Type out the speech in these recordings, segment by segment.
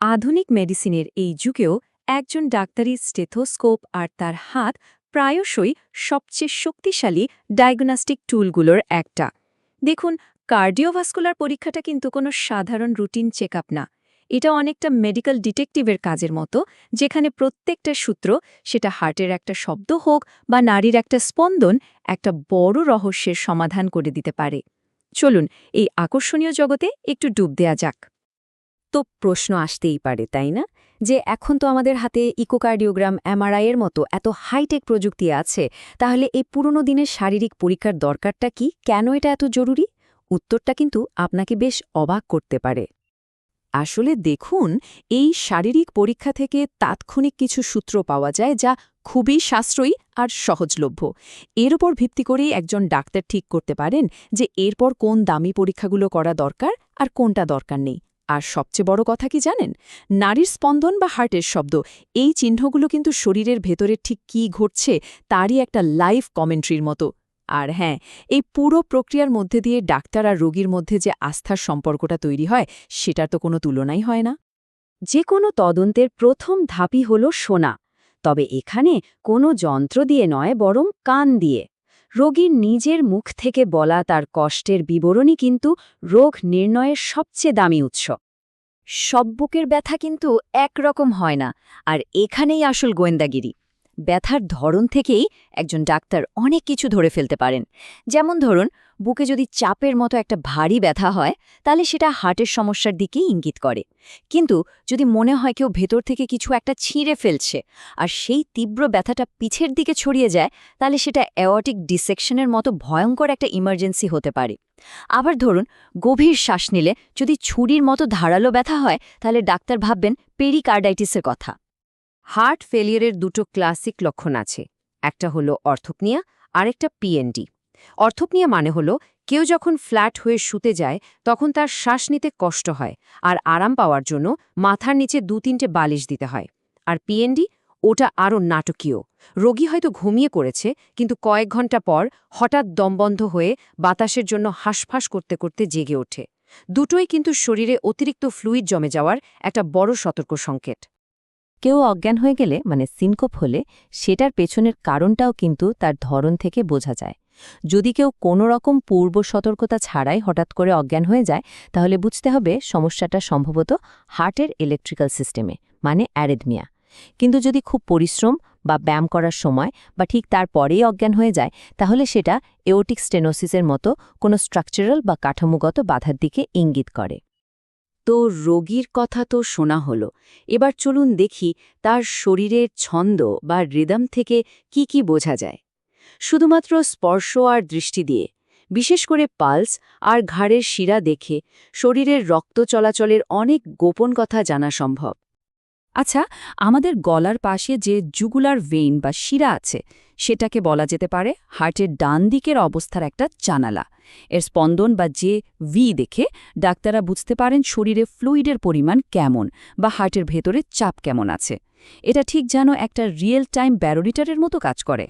আধুনিক মেডিসিনের এই যুগেও একজন ডাক্তারি স্টেথোস্কোপ আর তার হাত প্রায়শই সবচেয়ে শক্তিশালী ডায়াগনস্টিক টুলগুলোর একটা। দেখুন, কার্ডিওভাস্কুলার পরীক্ষাটা কিন্তু কোনো সাধারণ রুটিন চেক না। এটা অনেকটা মেডিকেল ডিটেকটিভের কাজের মতো, যেখানে প্রত্যেকটা সূত্র, সেটা হার্টের একটা শব্দ হোক বা নারীর একটা স্পন্দন, একটা বড় রহস্যের সমাধান করে দিতে পারে। চলুন, এই আকর্ষণীয় জগতে একটু ডুব দেয়া যাক। তো প্রশ্ন আসতেই পারে, তাই না? যে এখন তো আমাদের হাতে ইকোকার্ডিওগ্রাম, এমআরআই এর মতো এত হাইটেক প্রযুক্তি আছে, তাহলে এই পুরনো দিনের শারীরিক পরীক্ষার দরকারটা কি? কেন এটা এত জরুরি? উত্তরটা কিন্তু আপনাকে বেশ অবাক করতে পারে। আসলে দেখুন, এই শারীরিক পরীক্ষা থেকে তাৎক্ষণিক কিছু সূত্র পাওয়া যায় যা খুবই সাশ্রয়ী আর সহজলভ্য। এর ওপর ভিত্তি করেই একজন ডাক্তার ঠিক করতে পারেন যে এরপর কোন দামি পরীক্ষাগুলো করা দরকার আর কোনটা দরকার নেই। আর সবচেয়ে বড় কথা কি জানেন? নারীর স্পন্দন বা হার্টের শব্দ, এই চিহ্নগুলো কিন্তু শরীরের ভেতরে ঠিক কী ঘটছে তারই একটা লাইভ কমেন্ট্রির মতো। আর হ্যাঁ এই পুরো প্রক্রিয়ার মধ্যে দিয়ে ডাক্তার আর রোগীর মধ্যে যে আস্থার সম্পর্কটা তৈরি হয়, সেটার তো কোনো তুলনাই হয় না। যে কোনো তদন্তের প্রথম ধাপই হল শোনা, তবে এখানে কোনো যন্ত্র দিয়ে নয়, বরং কান দিয়ে। রোগীর নিজের মুখ থেকে বলা তার কষ্টের বিবরণী কিন্তু রোগ নির্ণয়ের সবচেয়ে দামি উৎস। সব বুকের ব্যথা কিন্তু একরকম হয় না, আর এখানেই আসল গোয়েন্দাগিরি। ব্যথার ধরন থেকেই একজন ডাক্তার অনেক কিছু ধরে ফেলতে পারেন। যেমন ধরুন, বুকে যদি চাপের মতো একটা ভারী ব্যথা হয়, তাহলে সেটা হার্টের সমস্যার দিকেই ইঙ্গিত করে। কিন্তু যদি মনে হয় কেউ ভেতর থেকে কিছু একটা ছিঁড়ে ফেলছে আর সেই তীব্র ব্যথাটা পিছের দিকে ছড়িয়ে যায়, তাহলে সেটা অ্যাওয়াটিক ডিসেকশনের মতো ভয়ঙ্কর একটা ইমার্জেন্সি হতে পারে। আবার ধরুন, গভীর শ্বাস নিলে যদি ছুরির মতো ধারালো ব্যথা হয়, তাহলে ডাক্তার ভাববেন পেরিকার্ডাইটিসের কথা। হার্ট ফেলিয়ারের দুটো ক্লাসিক লক্ষণ আছে, একটা হলো অর্থোপনিয়া, আরেকটা পিএনডি অর্থোপনিয়া মানে হলো, কেউ যখন ফ্ল্যাট হয়ে শুতে যায়, তখন তার শ্বাস নিতে কষ্ট হয়, আর আরাম পাওয়ার জন্য মাথার নিচে দু তিনটে বালিশ দিতে হয়। আর পিএনডি ওটা আরও নাটকীয়। রোগী হয়তো ঘুমিয়ে করেছে কিন্তু কয়েক ঘণ্টা পর হঠাৎ দমবন্ধ হয়ে বাতাসের জন্য হাঁসফাঁস করতে করতে জেগে ওঠে। দুটোই কিন্তু শরীরে অতিরিক্ত ফ্লুইড জমে যাওয়ার একটা বড় সতর্ক সংকেত। কেউ অজ্ঞান হয়ে গেলে মানে সিনকোপ হলে, সেটার পেছনের কারণটাও কিন্তু তার ধরন থেকে বোঝা যায়। যদি কেউ কোনো রকম পূর্ব সতর্কতা ছাড়াই হঠাৎ করে অজ্ঞান হয়ে যায়, তাহলে বুঝতে হবে সমস্যাটা সম্ভবত হার্টের ইলেকট্রিক্যাল সিস্টেমে মানে অ্যারেডমিয়া কিন্তু যদি খুব পরিশ্রম বা ব্যায়াম করার সময় বা ঠিক তারপরেই অজ্ঞান হয়ে যায়, তাহলে সেটা এওটিক স্টেনোসিসের মতো কোনো স্ট্রাকচারাল বা কাঠামোগত বাধার দিকে ইঙ্গিত করে। তো রোগীর কথা তো শোনা হলো। এবার চলুন দেখি তার শরীরের ছন্দ বা রিদম থেকে কি কি বোঝা যায়। শুধুমাত্র স্পর্শ আর দৃষ্টি দিয়ে, বিশেষ করে পালস আর ঘাড়ের শিরা দেখে শরীরের রক্ত চলাচলের অনেক গোপন কথা জানা সম্ভব। আচ্ছা আমাদের গলার পাশে যে জুগুলার ভেইন বা শিরা আছে, সেটাকে বলা যেতে পারে হার্টের ডান দিকের অবস্থার একটা জানালা। এর স্পন্দন বা যে ভি দেখে ডাক্তাররা বুঝতে পারেন শরীরে ফ্লুইডের পরিমাণ কেমন বা হার্টের ভেতরে চাপ কেমন আছে। এটা ঠিক যেন একটা রিয়েল টাইম ব্যারোলিটারের মতো কাজ করে।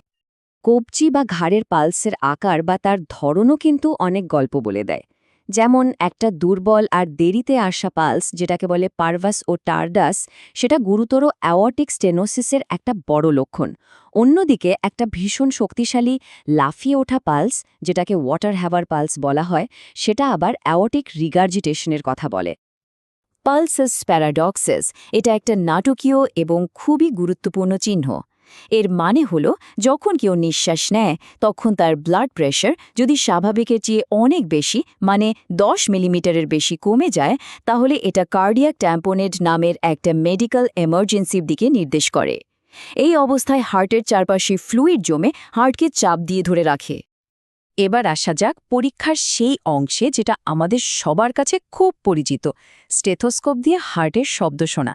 কবজি বা ঘাড়ের পালসের আকার বা তার ধরনও কিন্তু অনেক গল্প বলে দেয়। যেমন একটা দুর্বল আর দেরিতে আসা পালস, যেটাকে বলে পারভাস ও টার্ডাস, সেটা গুরুতর অ্যাওয়াটিক স্টেনোসিসের একটা বড় লক্ষণ। অন্যদিকে একটা ভীষণ শক্তিশালী লাফিয়ে ওঠা পালস, যেটাকে ওয়াটার হ্যাভার পালস বলা হয়, সেটা আবার অ্যাওয়াটিক রিগার্জিটেশনের কথা বলে। পালসেস প্যারাডক্সেস, এটা একটা নাটকীয় এবং খুবই গুরুত্বপূর্ণ চিহ্ন। এর মানে হল, যখন কেউ নিঃশ্বাস নেয়, তখন তার ব্লাড প্রেশার যদি স্বাভাবিকের চেয়ে অনেক বেশি মানে দশ মিলিমিটারের বেশি কমে যায়, তাহলে এটা কার্ডিয়াক ট্যাম্পোনেট নামের একটা মেডিকেল এমার্জেন্সির দিকে নির্দেশ করে। এই অবস্থায় হার্টের চারপাশে ফ্লুইড জমে হার্টকে চাপ দিয়ে ধরে রাখে। এবার আসা যাক পরীক্ষার সেই অংশে যেটা আমাদের সবার কাছে খুব পরিচিত স্টেথোস্কোপ দিয়ে হার্টের শব্দ শোনা।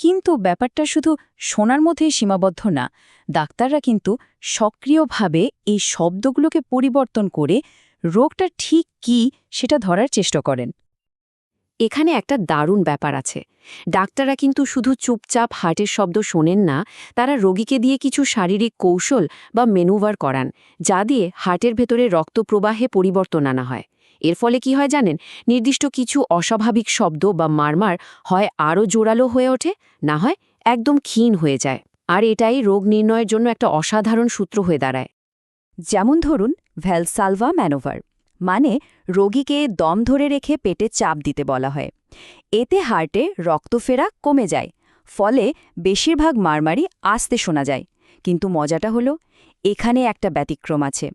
কিন্তু ব্যাপারটা শুধু শোনার মধ্যেই সীমাবদ্ধ না, ডাক্তাররা কিন্তু সক্রিয়ভাবে এই শব্দগুলোকে পরিবর্তন করে রোগটা ঠিক কি সেটা ধরার চেষ্টা করেন। এখানে একটা দারুণ ব্যাপার আছে। ডাক্তাররা কিন্তু শুধু চুপচাপ হার্টের শব্দ শোনেন না, তারা রোগীকে দিয়ে কিছু শারীরিক কৌশল বা মেনুভার করান, যা দিয়ে হার্টের ভেতরে রক্ত প্রবাহে পরিবর্তন আনা হয়। এর ফলে কি হয় জানেন? নির্দিষ্ট কিছু অস্বাভাবিক শব্দ বা মারমার হয় আরও জোরালো হয়ে ওঠে, না হয় একদম ক্ষীণ হয়ে যায়। আর এটাই রোগ নির্ণয়ের জন্য একটা অসাধারণ সূত্র হয়ে দাঁড়ায়। যেমন ধরুন, ভ্যালসালভা ম্যানোভার মানে রোগীকে দম ধরে রেখে পেটে চাপ দিতে বলা হয়। এতে হার্টে রক্ত ফেরা কমে যায়, ফলে বেশিরভাগ মারমারি আসতে শোনা যায়। কিন্তু মজাটা হলো, এখানে একটা ব্যতিক্রম আছে।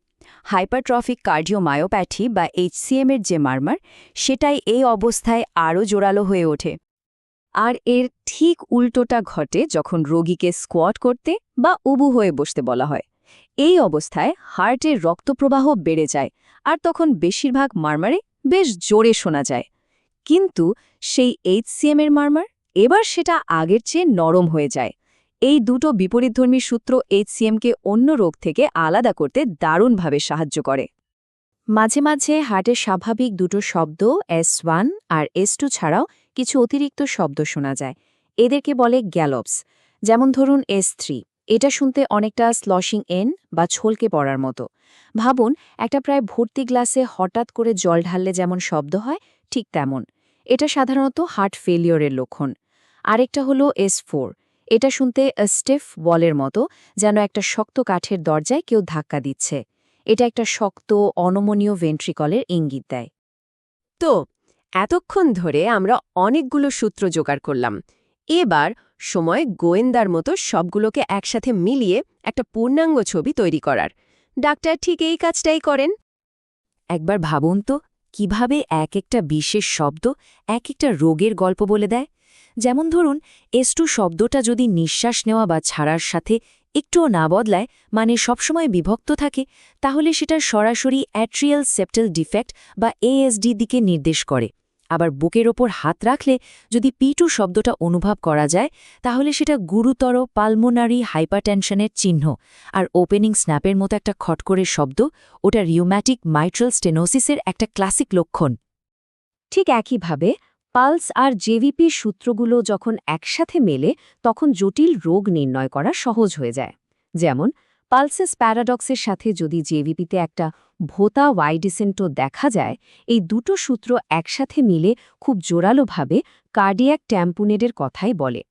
হাইপারট্রফিক কার্ডিওমায়োপ্যাথি বা এইচসিএম এর যে মারমার, সেটাই এই অবস্থায় আরও জোরালো হয়ে ওঠে। আর এর ঠিক উল্টোটা ঘটে যখন রোগীকে স্কোয়াট করতে বা উবু হয়ে বসতে বলা হয়। এই অবস্থায় হার্টের রক্তপ্রবাহ বেড়ে যায় আর তখন বেশিরভাগ মারমারে বেশ জোরে শোনা যায়। কিন্তু সেই এইচসিএম এর মারমার এবার সেটা আগের চেয়ে নরম হয়ে যায়। এই দুটো বিপরীতধর্মী সূত্র এইচসিএমকে অন্য রোগ থেকে আলাদা করতে দারুণভাবে সাহায্য করে। মাঝে মাঝে হার্টের স্বাভাবিক দুটো শব্দ, এস ওয়ান আর এস টু ছাড়াও কিছু অতিরিক্ত শব্দ শোনা যায়। এদেরকে বলে গ্যালপস। যেমন ধরুন এস থ্রি। এটা শুনতে অনেকটা স্লশিং এন বা ছলকে পড়ার মতো। ভাবুন, একটা প্রায় ভর্তি গ্লাসে হঠাৎ করে জল ঢাললে যেমন শব্দ হয়, ঠিক তেমন। এটা সাধারণত হার্ট ফেলিওরের লক্ষণ। আরেকটা হলো এস ফোর। এটা শুনতে স্টেফ ওয়ালের মতো, যেন একটা শক্ত কাঠের দরজায় কেউ ধাক্কা দিচ্ছে। এটা একটা শক্ত, অনমনীয় ভেন্ট্রিকলের ইঙ্গিত দেয়। তো, এতক্ষণ ধরে আমরা অনেকগুলো সূত্র জোগাড় করলাম। এবার সময় গোয়েন্দার মতো সবগুলোকে একসাথে মিলিয়ে একটা পূর্ণাঙ্গ ছবি তৈরি করার। ডাক্তার ঠিক এই কাজটাই করেন। একবার ভাবুন তো, কীভাবে এক একটা বিশেষ শব্দ, এক একটা রোগের গল্প বলে দেয়? যেমন ধরুন এস্টু শব্দটা যদি নিঃশ্বাস নেওয়া বা ছাড়ার সাথে একটুও না বদলায় মানে সবসময় বিভক্ত থাকে, তাহলে সেটা সরাসরি অ্যাট্রিয়াল সেপ্টাল ডিফেক্ট বা এএসডি দিকে নির্দেশ করে। আবার বুকের ওপর হাত রাখলে যদি পিটু শব্দটা অনুভব করা যায়, তাহলে সেটা গুরুতর পালমোনারি হাইপারটেনশনের চিহ্ন, আর ওপেনিং স্ন্যাপের মতো একটা খটকরে শব্দ, ওটা রিউম্যাটিক মাইট্রাল স্টেনোসিসের একটা ক্লাসিক লক্ষণ। ঠিক একইভাবে পালস আর জেভিপি সূত্রগুলো যখন একসাথে মেলে, তখন জটিল রোগ নির্ণয় করা সহজ হয়ে যায়। যেমন, পালসেস প্যারাডক্সের সাথে যদি জেভিপিতে একটা ভোতা ওয়াইডিসেন্টো দেখা যায়, এই দুটো সূত্র একসাথে মিলে খুব জোরালোভাবে কার্ডিয়াক ট্যাম্পুনেডের কথাই বলে।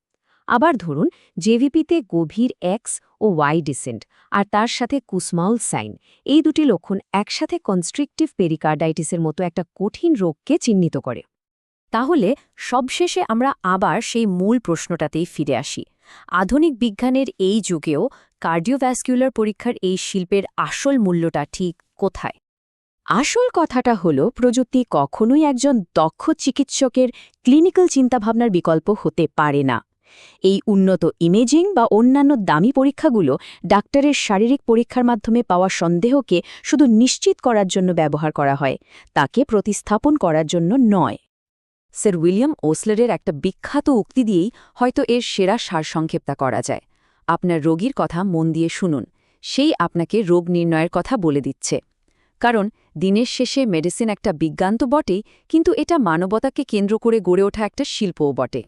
আবার ধরুন, জেভিপিতে গভীর এক্স ও ওয়াই ডিসেন্ট আর তার সাথে কুসমাউল সাইন, এই দুটি লক্ষণ একসাথে কনস্ট্রিকটিভ পেরিকার্ডাইটিসের মতো একটা কঠিন রোগকে চিহ্নিত করে। তাহলে সবশেষে আমরা আবার সেই মূল প্রশ্নটাতেই ফিরে আসি। আধুনিক বিজ্ঞানের এই যুগেও কার্ডিওভ্যাসকুলার পরীক্ষার এই শিল্পের আসল মূল্যটা ঠিক কোথায়? আসল কথাটা হল, প্রযুক্তি কখনোই একজন দক্ষ চিকিৎসকের ক্লিনিক্যাল চিন্তাভাবনার বিকল্প হতে পারে না। এই উন্নত ইমেজিং বা অন্যান্য দামি পরীক্ষাগুলো ডাক্তারের শারীরিক পরীক্ষার মাধ্যমে পাওয়া সন্দেহকে শুধু নিশ্চিত করার জন্য ব্যবহার করা হয়, তাকে প্রতিস্থাপন করার জন্য নয়। স্যার উইলিয়াম ওসলারের একটা বিখ্যাত উক্তি দিয়েই হয়তো এর সেরা সারসংক্ষেপতা করা যায়। আপনার রোগীর কথা মন দিয়ে শুনুন। সেই আপনাকে রোগ নির্ণয়ের কথা বলে দিচ্ছে। কারণ দিনের শেষে মেডিসিন একটা বিজ্ঞান তো বটেই, কিন্তু এটা মানবতাকে কেন্দ্র করে গড়ে ওঠা একটা শিল্পও বটে।